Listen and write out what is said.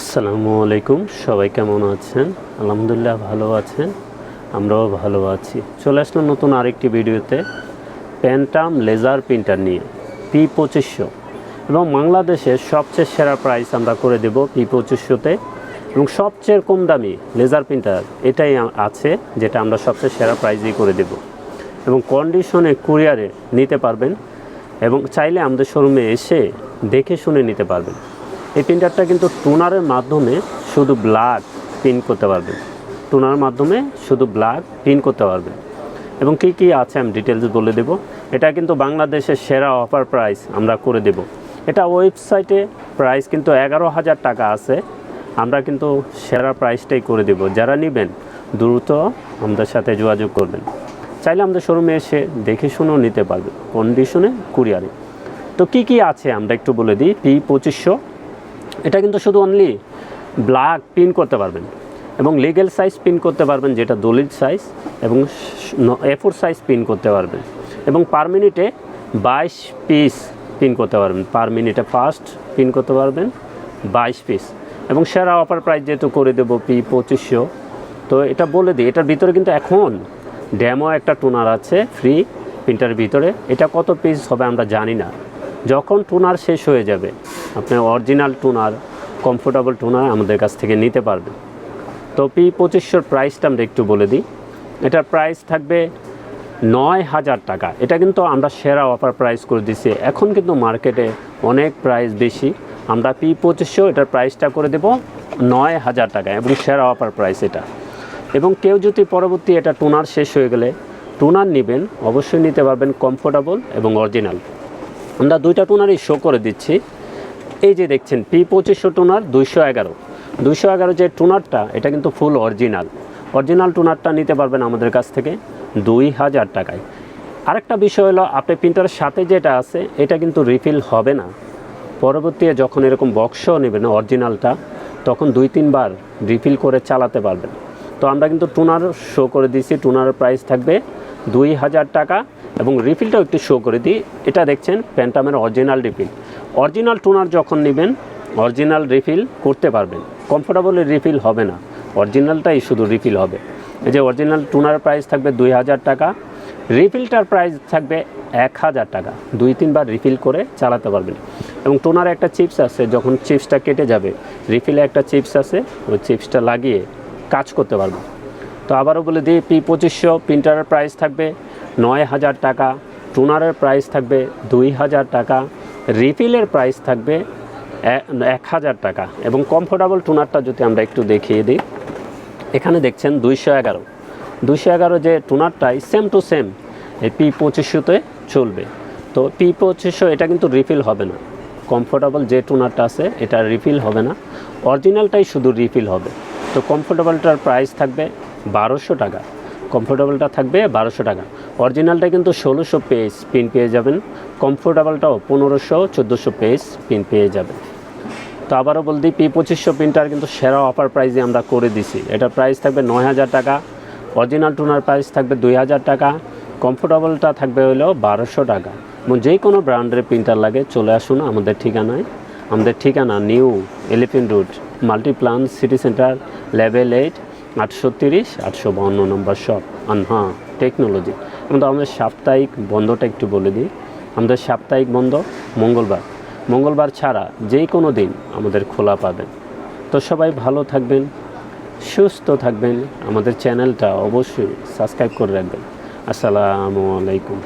আসসালামু আলাইকুম, সবাই কেমন আছেন? আলহামদুলিল্লাহ ভালো আছেন, আমরাও ভালো আছি। চলে আসলাম নতুন আরেকটি ভিডিওতে প্যান্টাম লেজার প্রিন্টার নিয়ে পি পঁচিশশো। এবং বাংলাদেশের সবচেয়ে সেরা প্রাইস আমরা করে দেব পি পঁচিশশোতে। এবং সবচেয়ে কম দামি লেজার প্রিন্টার এটাই আছে, যেটা আমরা সবচেয়ে সেরা প্রাইজেই করে দেব। এবং কন্ডিশনে কুরিয়ারে নিতে পারবেন, এবং চাইলে আমাদের শোরুমে এসে দেখে শুনে নিতে পারবেন। এই প্রিন্টারটা কিন্তু টুনারের মাধ্যমে শুধু ব্লাড প্রিন্ট করতে পারবেন টুনার মাধ্যমে শুধু ব্লাড প্রিন্ট করতে পারবেন এবং কী কী আছে আমি ডিটেলস বলে দেব। এটা কিন্তু বাংলাদেশের সেরা অফার প্রাইস আমরা করে দেব। এটা ওয়েবসাইটে প্রাইস কিন্তু এগারো হাজার টাকা আছে। আমরা কিন্তু সেরা প্রাইসটাই করে দেব। যারা নেবেন, দ্রুত আমাদের সাথে যোগাযোগ করবেন। চাইলে আমাদের শোরুমে এসে দেখে শুনেও নিতে পারবেন কন্ডিশনে কুরিয়ারে তো কি কি আছে আমরা একটু বলে দিই? পি পঁচিশশো এটা কিন্তু শুধু অনলি ব্ল্যাক পিন করতে পারবেন এবং লিগেল সাইজ পিন করতে পারবেন, যেটা দলিল সাইজ এবং এফোর সাইজ পিন করতে পারবেন। এবং পার মিনিটে বাইশ পিস পিন করতে পারবেন। পার মিনিটে ফার্স্ট পিন করতে পারবেন, বাইশ পিস এবং সেরা অফার প্রাইস যেহেতু করে দেবো পি, পঁচিশশো। তো এটা বলে দিই, এটার ভিতরে কিন্তু এখন ড্যামো একটা টোনার আছে ফ্রি প্রিন্টারের ভিতরে। এটা কত পিস হবে আমরা জানি না। যখন টোনার শেষ হয়ে যাবে আপনি অরিজিনাল টোনার কমফোর্টেবল টোনার আমাদের কাছ থেকে নিতে পারবেন। তো পি পঁচিশশোর প্রাইসটা আমরা একটু বলে দিই। এটার প্রাইস থাকবে নয় হাজার টাকা। এটা কিন্তু আমরা সেরা অফার প্রাইস করে দিছি। এখন কিন্তু মার্কেটে অনেক প্রাইস বেশি। আমরা পি পঁচিশশো এটার প্রাইসটা করে দেব নয় হাজার টাকা এবং সেরা অফার প্রাইস এটা। এবং কেউ যদি পরবর্তী এটা টোনার শেষ হয়ে গেলে টোনার নেবেন, অবশ্যই নিতে পারবেন কমফোর্টেবল এবং অরিজিনাল আমরা দুইটা টোনারই শো করে দিচ্ছি। এই যে দেখছেন পি পঁচিশশো টোনার দুইশো এগারো। দুইশো এগারো যে টোনারটা, এটা কিন্তু ফুল অরিজিনাল। অরিজিনাল টোনারটা নিতে পারবেন আমাদের কাছ থেকে দুই হাজার টাকায়। আরেকটা বিষয় হলো, আপনি প্রিন্টারের সাথে যেটা আছে, এটা কিন্তু রিফিল হবে না। পরবর্তীতে যখন এরকম বক্সও নেবেন অরিজিনালটা, তখন দুই তিনবার রিফিল করে চালাতে পারবেন। তো আমরা কিন্তু টুনার শো করে দিয়েছি টুনার প্রাইস থাকবে দুই হাজার টাকা। এবং রিফিলটাও একটু শো করে দিই। এটা দেখছেন প্যান্টামের অরিজিনাল রিফিল অরিজিনাল টোনার যখন নেবেন অরিজিনাল রিফিল করতে পারবেন। কমফোর্টেবল রিফিল হবে না। অরিজিনালটাই শুধু রিফিল হবে। এই যে অরিজিনাল টুনার প্রাইস থাকবে দুই হাজার টাকা। রিফিলটার প্রাইস থাকবে এক হাজার টাকা। দুই, তিনবার রিফিল করে চালাতে পারবেন। এবং টোনার একটা চিপস আছে, যখন চিপসটা কেটে যাবে রিফিলে একটা চিপস আছে, ওই চিপসটা লাগিয়ে কাজ করতে পারবেন। তো আবারও বলে দিই পি পঁচিশশো প্রিন্টারের প্রাইস থাকবে নয় হাজার টাকা, টুনারের প্রাইস থাকবে দুই হাজার টাকা রিফিলের প্রাইস থাকবে এক হাজার টাকা এবং কমফোর্টেবল টুনারটা যদি আমরা একটু দেখিয়ে দিই, এখানে দেখছেন দুইশো এগারো। দুইশো এগারো যে টুনারটাই সেম টু সেম এই পি পঁচিশশোতে চলবে। তো পি পঁচিশশো এটা কিন্তু রিফিল হবে না। কমফোর্টেবল যে টুনারটা আছে, এটা রিফিল হবে না। অরিজিনালটাই শুধু রিফিল হবে। তো কমফোর্টেবলটার প্রাইস থাকবে বারোশো টাকা। কমফোর্টেবলটা থাকবে বারোশো টাকা। অরিজিনালটা কিন্তু ষোলোশো পেজ পিন পেয়ে যাবেন। কমফোর্টেবলটাও পনেরোশো, চোদ্দোশো পেজ পিন পেয়ে যাবেন। তো আবারও বল দিই পি পঁচিশশো প্রিন্টার কিন্তু সেরা অফার প্রাইসে আমরা করে দিছি। এটার প্রাইস থাকবে নয় হাজার টাকা। অরিজিনাল টুনার প্রাইস থাকবে দুই হাজার টাকা। কমফোর্টেবলটা থাকবে হলো বারোশো টাকা। এবং যে কোনো ব্র্যান্ডের প্রিন্টার লাগে চলে আসুন আমাদের ঠিকানায়। আমাদের ঠিকানা New Elephant Road Multiplan City Centre level eight আটশো তিরিশ, আটশো বাউন্ন নম্বর শপ, আনহা টেকনোলজি। এবং আমাদের সাপ্তাহিক বন্ধটা একটু বলে দিই। আমাদের সাপ্তাহিক বন্ধ মঙ্গলবার। মঙ্গলবার ছাড়া যে কোনো দিন আমাদের খোলা পাবেন। তো সবাই ভালো থাকবেন, সুস্থ থাকবেন। আমাদের চ্যানেলটা অবশ্যই সাবস্ক্রাইব করে রাখবেন। আসসালামু আলাইকুম।